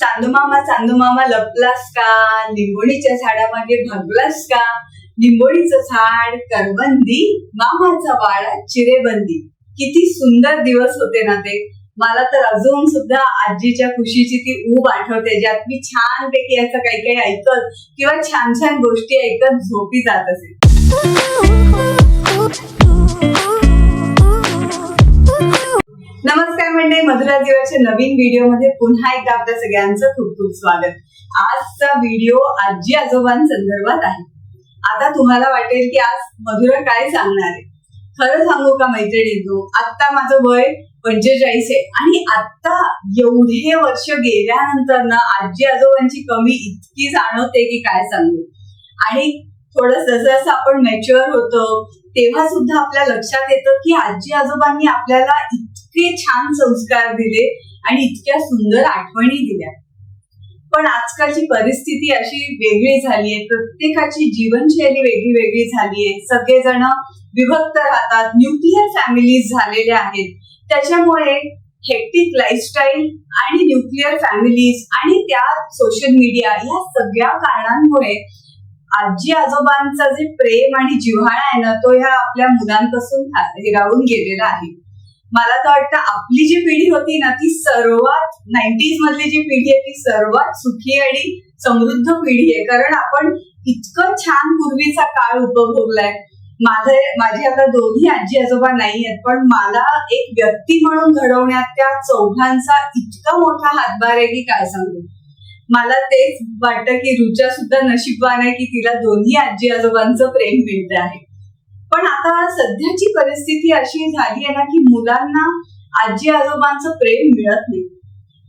चांदूमामा चांदूमामा लपलास का? लिंबोणीच्या झाडामागे भागलास का? लिंबोणीचं झाड करबंदी मामाचा बाळा चिरेबंदी. किती सुंदर दिवस होते ना ते. मला तर अजून सुद्धा आजीच्या खुशीची ती ऊब आठवते ज्यात मी छानपैकी याचं काही काही ऐकत किंवा छान छान गोष्टी ऐकत झोपी जात असे. नमस्कार मंडळी. मधुरा दिवाच्या नवीन व्हिडिओमध्ये पुन्हा एकदा आपल्या सगळ्यांचं खूप खूप स्वागत. आजचा व्हिडिओ आजी आजोबांसंदर्भात आहे. आता तुम्हाला वाटेल की आज मधुरा काय सांगणार आहे. खरं सांगू का मैत्रिणींनो? आता माझं वय पंचेचाळीस आहे आणि आता एवढे वर्ष गेल्यानंतर ना आजी आजोबांची कमी इतकी जाणवते की काय सांगू. आणि थोडं जसं जसं आपण मॅच्युअर होतो तेव्हा सुद्धा आपल्या लक्षात येतं की आजी आजोबांनी आपल्याला इतके छान संस्कार दिले आणि इतक्या सुंदर आठवणी दिल्या. पण आजकालची परिस्थिती अशी वेगळी झाली आहे प्रत्येकाची जीवनशैली वेगळी वेगळी झाली आहे सगळेजण विभक्त राहतात. न्यूक्लिअर फॅमिलीज झालेल्या आहेत. त्याच्यामुळे हेक्टिक लाईफस्टाईल आणि न्यूक्लिअर फॅमिलीज आणि त्या सोशल मीडिया या सगळ्या कारणांमुळे आजी आजोबांचा जे प्रेम आणि जिव्हाळा आहे ना तो ह्या आपल्या मुलांपासून हिरावून गेलेला आहे. मला तर वाटतं आपली जी पिढी होती ना ती सर्वात नाईन्टीज मधली जी पिढी आहे ती सर्वात सुखी आणि समृद्ध पिढी आहे. कारण आपण इतकं छान पूर्वीचा काळ उपभोगलाय. माझे माझी आता दोन्ही आजी आजोबा नाही आहेत पण मला एक व्यक्ती म्हणून घडवण्यात त्या चौघांचा इतका मोठा हातभार आहे की काय सांगू? मला तेच वाटतं की रुचा सुद्धा नशीबवान आहे की तिला दोन्ही आजी आजोबांचं प्रेम मिळत आहे पण आता सध्याची परिस्थिती अशी झाली आहे ना की मुलांना आजी आजोबांचं प्रेम मिळत नाही.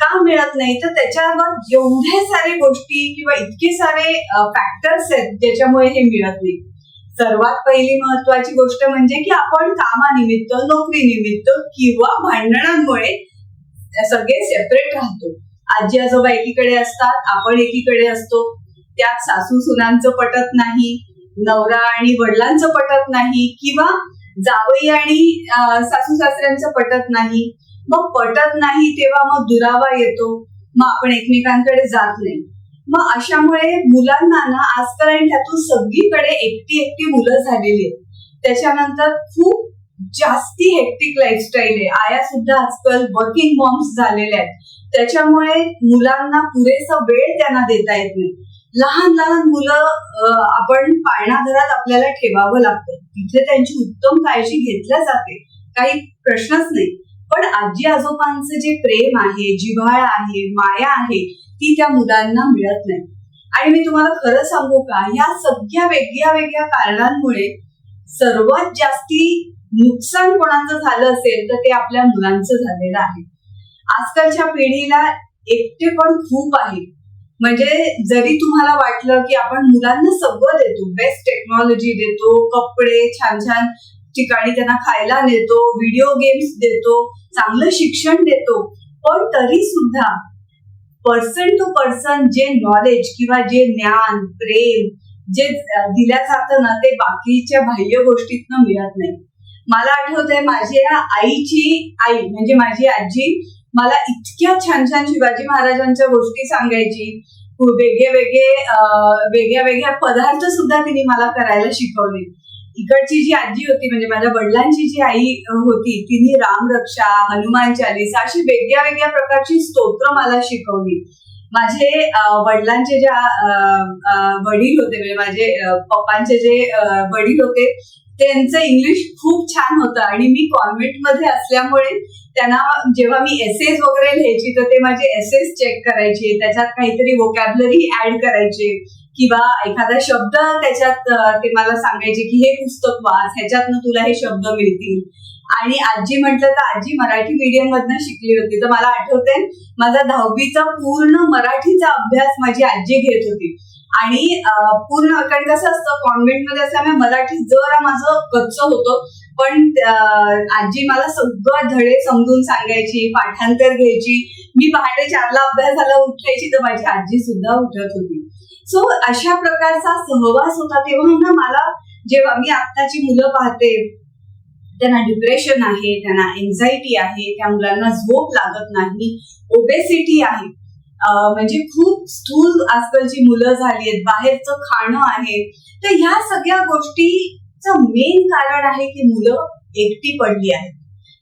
का मिळत नाही? तर त्याच्यावर एवढे सारे गोष्टी किंवा इतके सारे फॅक्टर्स आहेत ज्याच्यामुळे हे मिळत नाही. सर्वात पहिली महत्वाची गोष्ट म्हणजे की आपण कामानिमित्त नोकरीनिमित्त किंवा भांडणांमुळे सगळे सेपरेट राहतो. आजी आजोबा एकीकडे असतात आपण एकीकडे असतो. त्यात सासू सुनांचं पटत नाही. नवरा आणि वडिलांचं पटत नाही किंवा जावई आणि सासू सासऱ्यांचं पटत नाही. मग पटत नाही तेव्हा मग दुरावा येतो. मग आपण एकमेकांकडे जात नाही. मग अशामुळे मुलांना ना आजकाल आणि त्यातून सगळीकडे एकटी एकटी मुलं झालेली आहेत. त्याच्यानंतर खूप जास्ती हेक्टिक लाईफस्टाईल आहे. आया सुद्धा आजकाल वर्किंग मॉम्स झालेल्या आहेत. त्याच्यामुळे मुलांना पुरेसा वेळ त्यांना देता येत नाही. लहान लहान मुलं आपण पाळणाघरात आपल्याला ठेवावं लागतं. तिथे त्यांची उत्तम काळजी घेतल्या जाते. काही प्रश्नच नाही. पण आजी आजोबांचं जे प्रेम आहे जिव्हाळा आहे माया आहे ती त्या मुलांना मिळत नाही. आणि मी तुम्हाला खरं सांगू का? या सगळ्या वेगळ्या वेगळ्या कारणांमुळे सर्वात जास्ती नुकसान कोणाचं झालं असेल तर ते आपल्या मुलांचं झालेलं आहे. आजकालच्या पिढीला एकटेपण खूप आहे. म्हणजे जरी तुम्हाला वाटलं की आपण मुलांना सगळं देतो बेस्ट टेक्नॉलॉजी देतो कपडे छान छान ठिकाणी त्यांना खायला नेतो व्हिडिओ गेम्स देतो चांगलं शिक्षण देतो पण तरी सुद्धा पर्सन टू पर्सन जे नॉलेज किंवा जे ज्ञान प्रेम जे दिल्या जातं ना ते बाकीच्या बाह्य गोष्टीतनं मिळत नाही. मला आठवतंय माझ्या आईची आई म्हणजे माझी आजी मला इतक्या छान छान शिवाजी महाराजांच्या गोष्टी सांगायची. वेगळे वेगळे वेगळ्या वेगळ्या पदार्थ सुद्धा तिने मला करायला शिकवले. इकडची जी आजी होती म्हणजे माझ्या वडिलांची जी आई होती तिने रामरक्षा हनुमान चालीसा अशी वेगळ्या वेगळ्या प्रकारची स्तोत्र मला शिकवली. माझे वडिलांचे ज्या वडील होते म्हणजे माझे पप्पांचे जे वडील होते त्यांचं इंग्लिश खूप छान होतं. आणि मी कॉन्व्हेंटमध्ये असल्यामुळे त्यांना जेव्हा मी एसेस वगैरे लिहायची तर ते माझे एसेस चेक करायचे. त्याच्यात काहीतरी वोकॅबलरी ऍड करायचे. किंवा एखादा शब्द त्याच्यात ते मला सांगायचे की हे पुस्तक वाच ह्याच्यातनं तुला हे शब्द मिळतील. आणि आजी म्हटलं तर आजी मराठी मीडियम मधनं शिकली होती. तर मला आठवतंय माझा दहावीचा पूर्ण मराठीचा अभ्यास माझी आजी घेत होती. आणि पूर्ण कारण कसं असतं कॉन्व्हेंटमध्ये असल्यामुळे मराठी जरा माझं कच्च होतं. पण आजी मला सगळं धडे समजून सांगायची पाठांतर घ्यायची. मी पहाटे चारला अभ्यासाला उठायची तर माझी आजी सुद्धा उठत होती. सो अशा प्रकारचा सहवास होता. तेव्हा ना मला जेव्हा मी आत्ताची मुलं पाहते त्यांना डिप्रेशन आहे त्यांना एन्झायटी आहे त्या मुलांना झोप लागत नाही ओबेसिटी आहे. म्हणजे खूप स्थूल आजकालची मुलं झाली आहेत बाहेरचं खाणं आहे तर ह्या सगळ्या गोष्टीचं मेन कारण आहे की मुलं एकटी पडली आहेत.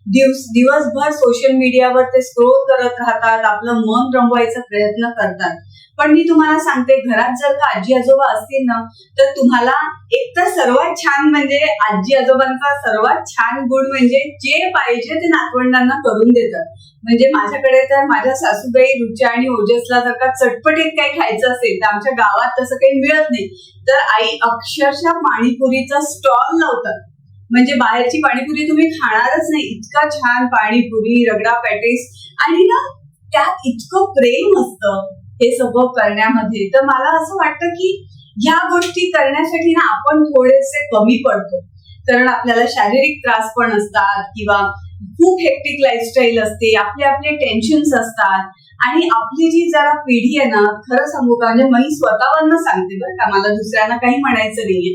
दिवस दिवसभर सोशल मीडियावर ते स्क्रोल करत राहतात आपलं मन रमवायचा प्रयत्न करतात. पण मी तुम्हाला सांगते घरात जर का आजी आजोबा असतील ना तर तुम्हाला एक तर सर्वात छान म्हणजे आजी आजोबांचा सर्वात छान गुण म्हणजे जे पाहिजे ते नातवंडांना करून देतात. म्हणजे माझ्याकडे तर माझ्या सासूबाई रुच्या आणि ओजसला जर का चटपटीत काही खायचं असेल तर आमच्या गावात तसं काही मिळत नाही. तर आई अक्षरशः पाणीपुरीचा स्टॉल लावतात. म्हणजे बाहेरची पाणीपुरी तुम्ही खाणारच नाही. इतका छान पाणीपुरी रगडा पॅटीस आणि ना त्यात इतकं प्रेम असतं हे सगळं करण्यामध्ये. तर मला असं वाटतं की ह्या गोष्टी करण्यासाठी ना आपण थोडेसे कमी पडतो. कारण आपल्याला शारीरिक त्रास पण असतात किंवा खूप हेक्टिक लाईफस्टाईल असते आपले आपले टेन्शन्स असतात आणि आपली जी जरा पिढी आहे ना खरं सांगू का म्हणजे मी स्वतःवरनं सांगते बरं का मला दुसऱ्यांना काही म्हणायचं नाहीये.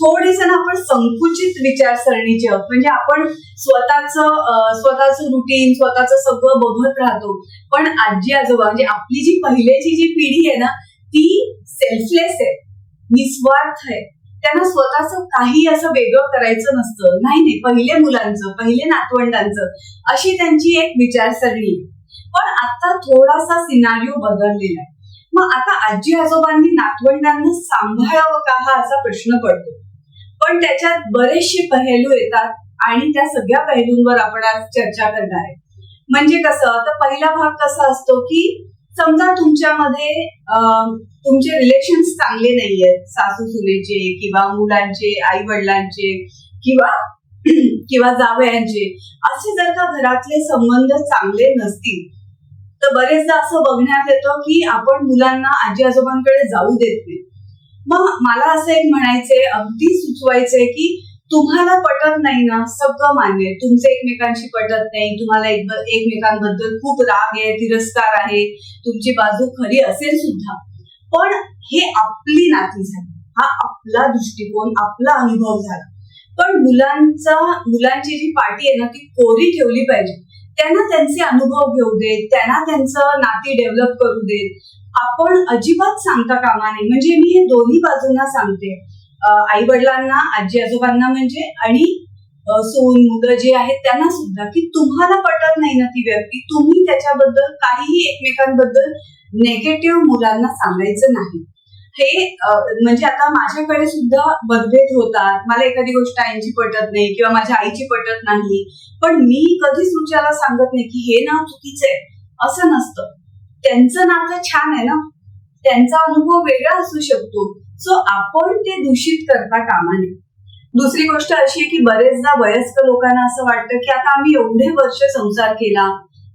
थोडेस ना आपण संकुचित विचारसरणीचे आहोत. म्हणजे आपण स्वतःच स्वतःच रुटीन स्वतःच सगळं बघत राहतो. पण आजी आजोबा म्हणजे आपली जी पहिल्याची जी पिढी आहे ना ती सेल्फलेस आहे. निस्वार्थ आहे. त्यांना स्वतःच काही असं वेगळं करायचं नसतं. नाही नाही. पहिले मुलांचं पहिले नातवंडांचं अशी त्यांची एक विचारसरणी. आहे. पण आता थोडासा सिनारिओ बदललेला आहे. मग आता आजी आजोबांनी नातवंडांना सांभाळावं का हा असा प्रश्न पडतो. पण त्याच्यात बरेचसे पहलू येतात आणि त्या सगळ्या पैलूंवर आपण आज चर्चा करणार आहे. म्हणजे कसं? तर पहिला भाग कसा असतो की समजा तुमच्यामध्ये अं, तुमचे रिलेशन चांगले नाहीयेत. सासू सुनेचे किंवा मुलांचे आई वडिलांचे किंवा किंवा जावयांचे. असे जर का घरातले संबंध चांगले नसतील तर बरेचदा असं बघण्यात येतं की आपण मुलांना आजी आजोबांकडे जाऊ देत नाही. मग मला असं एक म्हणायचंय अगदी सुचवायचंय की तुम्हाला पटत नाही ना सगळं मान्य आहे. तुमचं एकमेकांशी पटत नाही तुम्हाला एक एकमेकांबद्दल खूप राग आहे तिरस्कार आहे तुमची बाजू खरी असेल सुद्धा. पण हे आपली नाती झाली. हा आपला दृष्टिकोन आपला अनुभव झाला. पण मुलांचा मुलांची जी पाठी आहे ना ती कोरी ठेवली पाहिजे. त्यांना त्यांचे अनुभव घेऊ देत त्यांना त्यांचं नाती डेव्हलप करू देत. आपण अजिबात सांगता कामा नये. म्हणजे मी हे दोन्ही बाजूंना सांगते. आई वडिलांना आजी आजोबांना म्हणजे आणि सोन मुलं जे आहेत त्यांना सुद्धा की तुम्हाला पटत नाही ना ती व्यक्ती. तुम्ही त्याच्याबद्दल काहीही एकमेकांबद्दल नेगेटिव्ह मुलांना सांगायचं नाही. हे म्हणजे आता माझ्याकडे सुद्धा मतभेद होतात. मला एखादी गोष्ट आईची पटत नाही किंवा माझ्या आईची पटत नाही. पण मी कधीच तुमच्याला सांगत नाही की हे ना चुकीचं आहे. असं नसतं. त्यांचं नातं छान आहे ना. त्यांचा अनुभव वेगळा असू शकतो. सो आपण ते दूषित करता कामा नये दुसरी गोष्ट अशी आहे की बरेचदा वयस्क लोकांना असं वाटतं की आता आम्ही एवढे वर्ष संसार केला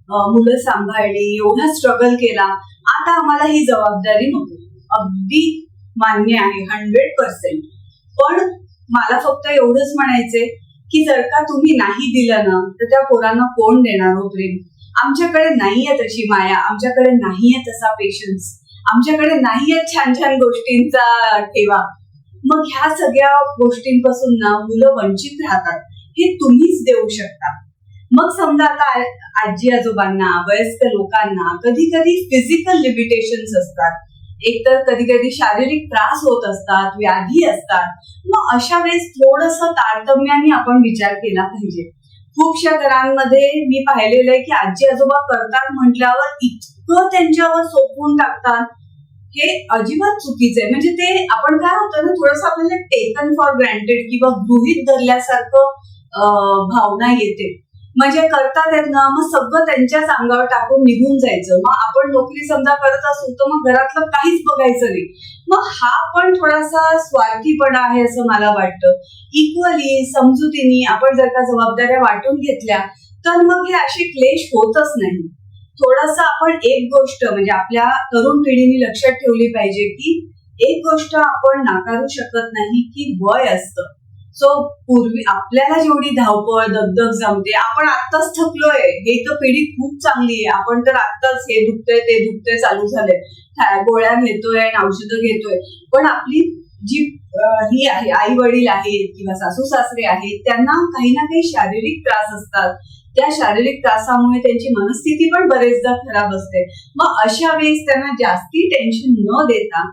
मुलं सांभाळली एवढा स्ट्रगल केला. आता आम्हाला ही जबाबदारी नको. अगदी मान्य आहे हंड्रेड पर्सेंट पण मला फक्त एवढंच म्हणायचंय की जर का तुम्ही नाही दिलं ना तर त्या पोरांना कोण देणार हो प्रेम? आमच्याकडे नाहीये तशी माया आमच्याकडे नाहीये तसा पेशन्स आमच्याकडे नाहीये छान छान गोष्टींचा ठेवा. मग ह्या सगळ्या गोष्टींपासून ना मुलं वंचित राहतात हे तुम्हीच देऊ शकता. मग समजा आता आजी आजोबांना वयस्क लोकांना कधी कधी फिजिकल लिमिटेशन्स असतात. एकतर कधी कधी शारीरिक त्रास होत असतात व्याधी असतात. मग अशा वेळेस थोडस तारतम्याने आपण विचार केला पाहिजे. खूपशा घरांमध्ये मी पाहिलेलं आहे की आजी आजोबा करतात म्हटल्यावर इतकं त्यांच्यावर सोपवून टाकतात. हे अजिबात चुकीचं आहे. म्हणजे ते आपण काय होतं ना थोडस आपल्याला टेकन फॉर ग्रँटेड किंवा गृहित धरल्यासारखं भावना येते. म्हणजे करतात आहेत ना मग सगळं त्यांच्याच अंगावर टाकून निघून जायचं. मग आपण नोकरी समजा करत असू तर मग घरातलं काहीच बघायचं नाही. मग हा पण थोडासा स्वार्थीपणा आहे असं मला वाटतं. इक्वली समजुतीने आपण जर का जबाबदाऱ्या वाटून घेतल्या तर मग हे असे क्लेश होतच नाही. थोडस आपण एक गोष्ट म्हणजे आपल्या तरुण पिढीने लक्षात ठेवली पाहिजे की एक गोष्ट आपण नाकारू शकत नाही की वय असतं. सो पूर्वी आपल्याला जेवढी धावपळ दगदग जमते आपण आत्ताच थकलोय. हे तर पिढी खूप चांगली आहे. आपण तर आत्ताच हे दुखतंय ते दुखतंय चालू झालंय. गोळ्या घेतोय आणि औषधं घेतोय. पण आपली जी ही आहे आई वडील आहेत किंवा सासू सासरे आहेत त्यांना काही ना काही शारीरिक त्रास असतात. त्या शारीरिक त्रासामुळे त्यांची मनस्थिती पण बरेचदा खराब असते. मग अशा वेळेस त्यांना जास्ती टेन्शन न देता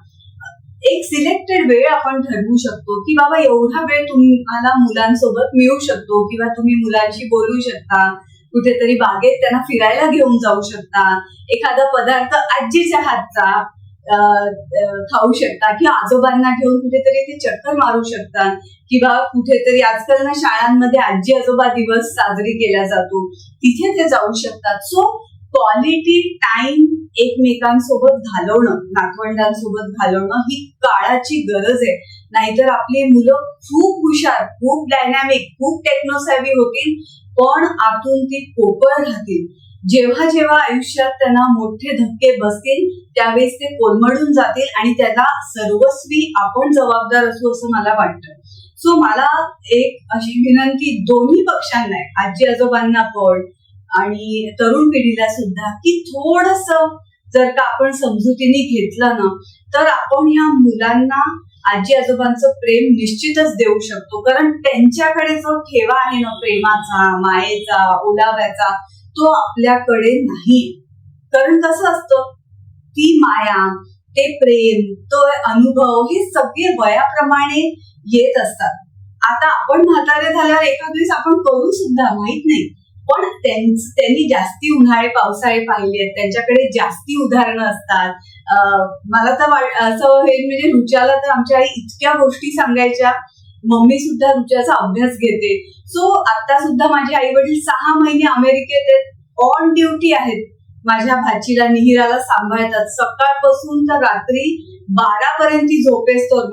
एक सिलेक्टेड वेळ आपण ठरवू शकतो की बाबा एवढा वेळ तुम्हाला मुलांसोबत मिळू शकतो किंवा तुम्ही मुलांशी बोलू शकता कुठेतरी बागेत त्यांना फिरायला घेऊन जाऊ शकता एखादा पदार्थ आजीच्या हातचा खाऊ शकता किंवा आजोबांना घेऊन कुठेतरी ते चक्कर मारू शकता किंवा कुठेतरी आजकाल ना शाळांमध्ये आजी आजोबा दिवस साजरी केला जातो तिथे ते जाऊ शकतात. सो क्वालिटी टाइम एकमेकांसोबत घालवणं नातवंडांसोबत घालवणं ही काळाची गरज आहे. नाहीतर आपली मुलं खूप हुशार खूप डायनॅमिक खूप टेक्नोसॅव्ही होतील पण आतून ती पोकळ राहतील. जेव्हा जेव्हा आयुष्यात त्यांना मोठे धक्के बसतील त्यावेळेस ते कोलमडून जातील आणि त्याला सर्वस्वी आपण जबाबदार असू असं मला वाटतं. सो मला एक अशी विनंती दोन्ही पक्षांना आजी आजोबांना पण आणि तरुण पिढीला सुद्धा की थोडस जर का आपण समजुतीने घेतलं ना तर आपण ह्या मुलांना आजी आजोबांचं प्रेम निश्चितच देऊ शकतो. कारण त्यांच्याकडे जो ठेवा आहे ना प्रेमाचा मायेचा ओलाव्याचा तो आपल्याकडे नाही. कारण कसं असतं ती माया ते प्रेम तो अनुभव हे सगळे वयाप्रमाणे येत असतात. आता आपण म्हातारे झाल्यावर एखाद दिवस आपण करू सुद्धा माहीत नाही. पण त्यांनी जास्ती उन्हाळे पावसाळे पाहिले आहेत. त्यांच्याकडे जास्ती उदाहरणं असतात. मला तर असं हे म्हणजे रुचाला तर आमच्या आई इतक्या गोष्टी सांगायच्या. मम्मी सुद्धा रुचाचा अभ्यास घेते. सो आता सुद्धा माझे आई वडील सहा महिने अमेरिकेत आहेत. ऑन ड्युटी आहेत. माझ्या भाचीला निहिराला सांभाळतात. सकाळपासून तर रात्री बारा पर्यंत ती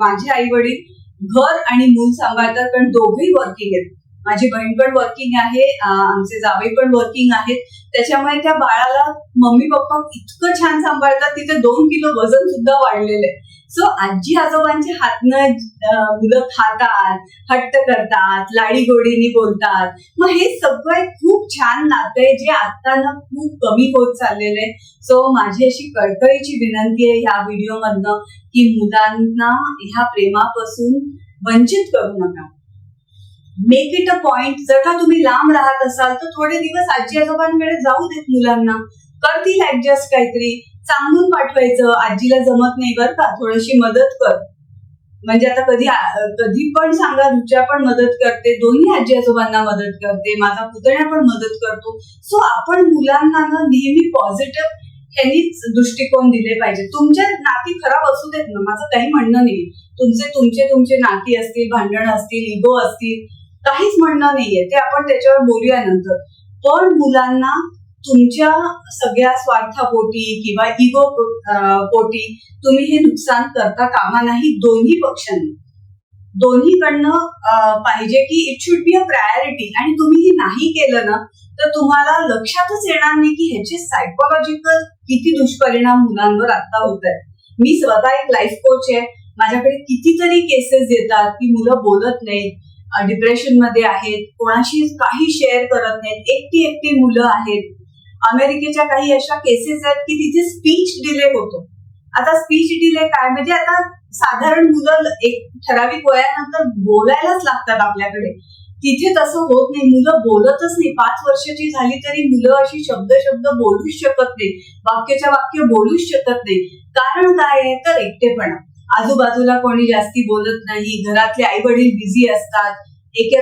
माझे आई वडील घर आणि मूल सांभाळतात कारण दोघेही वर्किंग आहेत. माझी बहीण पण वर्किंग आहे आमचे जावे पण वर्किंग आहेत. त्याच्यामुळे त्या बाळाला मम्मी पप्पा इतकं छान सांभाळतात तिथे दोन किलो वजन सुद्धा वाढलेलं आहे. सो आजी आजोबांच्या हातनं मुलं खातात हट्ट करतात लाडीगोडीने बोलतात. मग हे सगळं एक खूप छान नातं आहे जे आता ना खूप कमी होत चाललेलं आहे. सो माझी अशी कळकळीची विनंती आहे ह्या व्हिडिओमधनं की मुलांना ह्या प्रेमापासून वंचित करू नका. मेक इट अ पॉइंट जर का तुम्ही लांब राहत असाल तर थोडे दिवस आजी आजोबांकडे जाऊ देत मुलांना. करतील ऍडजस्ट काहीतरी. सांगून पाठवायचं. आजीला जमत नाही बरं का. थोडीशी मदत कर. म्हणजे आता कधी कधी पण सांगा रुच्या पण मदत करते. दोन्ही आजी आजोबांना मदत करते. माझा पुतण्या पण मदत करतो. सो आपण मुलांना ना नेहमी पॉझिटिव्ह ह्यांनीच दृष्टिकोन दिले पाहिजे. तुमच्या नाती खराब असू देत ना. माझं काही म्हणणं नाही तुमचे तुमचे तुमचे नाती असतील भांडण असतील इगो असतील काहीच म्हणणं नाहीये. ते आपण त्याच्यावर बोलूया नंतर. पण मुलांना तुमच्या सगळ्या स्वार्थापोटी किंवा इगो पोटी तुम्ही हे नुकसान करता कामा नाही दोन्ही पक्षांनी. दोन्हीकडनं पाहिजे की it should be a priority आणि तुम्ही हे नाही केलं ना तर तुम्हाला लक्षातच येणार नाही की ह्याचे सायकोलॉजिकल किती दुष्परिणाम मुलांवर आता होत आहेत मी स्वतः एक लाईफ कोच आहे. माझ्याकडे कितीतरी केसेस येतात की मुलं बोलत नाहीत. डिप्रेशनमध्ये आहेत कोणाशी काही शेअर करत नाहीत एकटी एकटी मुलं आहेत. अमेरिकेच्या काही अशा केसेस आहेत की तिथे स्पीच डिले होतो. आता स्पीच डिले काय? म्हणजे आता साधारण मुलं एक ठराविक वयानंतर बोलायलाच लागतात आपल्याकडे. तिथे तसं होत नाही. मुलं बोलतच नाही. पाच वर्षाची झाली तरी मुलं अशी शब्द शब्द बोलूच शकत नाही वाक्याच्या वाक्य बोलूच शकत नाही कारण काय आहे? तर एकटेपणा. आजूबाजूला कोणी जास्ती बोलत नाही घरातले आई वडील बिझी असतात एक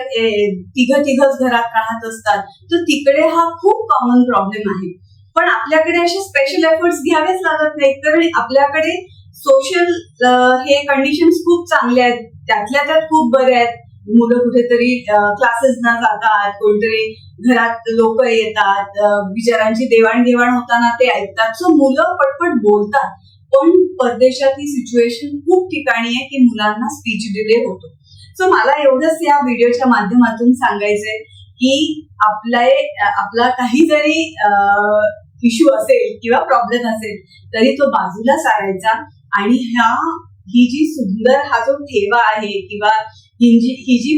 तिघ तिघच घरात राहत असतात तर तिकडे हा खूप कॉमन प्रॉब्लेम आहे. पण आपल्याकडे असे स्पेशल एफर्ट्स घ्यावेच लागत नाहीत कारण आपल्याकडे सोशल हे कंडिशन्स खूप चांगले आहेत त्यातल्या त्यात खूप बरे आहेत. मुलं कुठेतरी क्लासेसना जातात कोणतरी घरात लोक येतात विचारांची देवाणघेवाण होताना ते ऐकतात. सो मुलं पटपट बोलतात. पण परदेशात ही सिच्युएशन खूप ठिकाणी आहे की मुलांना स्पीच डिले होतो. सो मला एवढंच या व्हिडिओच्या माध्यमातून सांगायचंय की आपला आपला काही जरी इश्यू असेल किंवा प्रॉब्लेम असेल तरी तो बाजूला सारायचा आणि ह्या ही जी सुंदर हा जो ठेवा आहे किंवा ही जी ही जी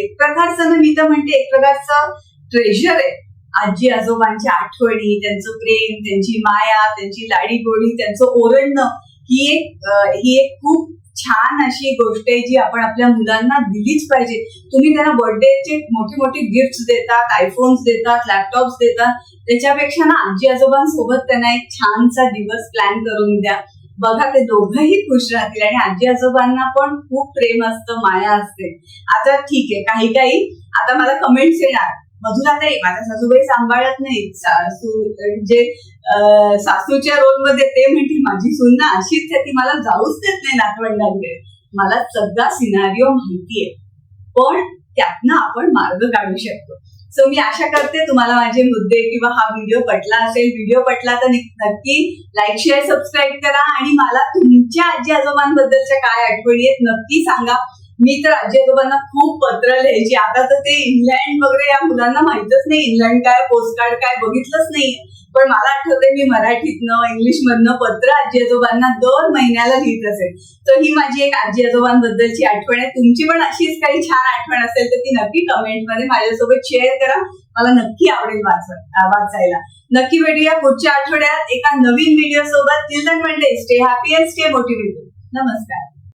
एक प्रकारचं ना मी तर म्हणते एक प्रकारचं ट्रेजर आहे. आजी आजोबांच्या आठवणी त्यांचं प्रेम त्यांची माया त्यांची लाडी गोडी त्यांचं ओरडणं ही एक ही एक खूप छान अशी गोष्ट आहे जी आपण आपल्या मुलांना दिलीच पाहिजे. तुम्ही त्यांना बर्थडेचे मोठे मोठे गिफ्ट देतात आयफोन्स देतात लॅपटॉप्स देतात. त्याच्यापेक्षा ना आजी आजोबांसोबत त्यांना एक छानसा दिवस प्लॅन करून द्या. बघा ते दोघंही खुश राहतील आणि आजी आजोबांना पण खूप प्रेम असतं माया असते. आता ठीक आहे काही काही. आता मला कमेंट्स येणार. मधुरा ताई माझ्या सासूबाई सांभाळत नाही सासू जे सासूच्या रोलमध्ये ते म्हणते माझी सुन्ना अशीच आहे ती मला जाऊच देत नाही नातवंडांकडे. मला सगळा सिनारिओ माहितीये. पण त्यातनं आपण मार्ग काढू शकतो. सो मी आशा करते तुम्हाला माझे मुद्दे किंवा हा व्हिडिओ पटला असेल. व्हिडिओ पटला तर नक्की लाईक शेअर सबस्क्राईब करा. आणि मला तुमच्या आजी आजोबांबद्दलच्या काय आठवणी आहेत नक्की सांगा. मी तर आजी आजोबांना खूप पत्र लिहायची. आता तर ते इंग्लंड वगैरे या मुलांना माहितच नाही इंग्लंड काय पोस्टकार्ड काय बघितलंच नाही. पण मला आठवते मी मराठीतनं इंग्लिश मधनं पत्र आजी आजोबांना दर महिन्याला लिहित असेल. तर ही माझी एक आजी आजोबांबद्दलची आठवण आहे. तुमची पण अशीच काही छान आठवण असेल तर ती नक्की कमेंटमध्ये माझ्यासोबत शेअर करा. मला नक्की आवडेल वाचायला. नक्की भेटूया पुढच्या आठवड्यात एका नवीन व्हिडिओ सोबत. Till stay happy and stay motivated नमस्कार.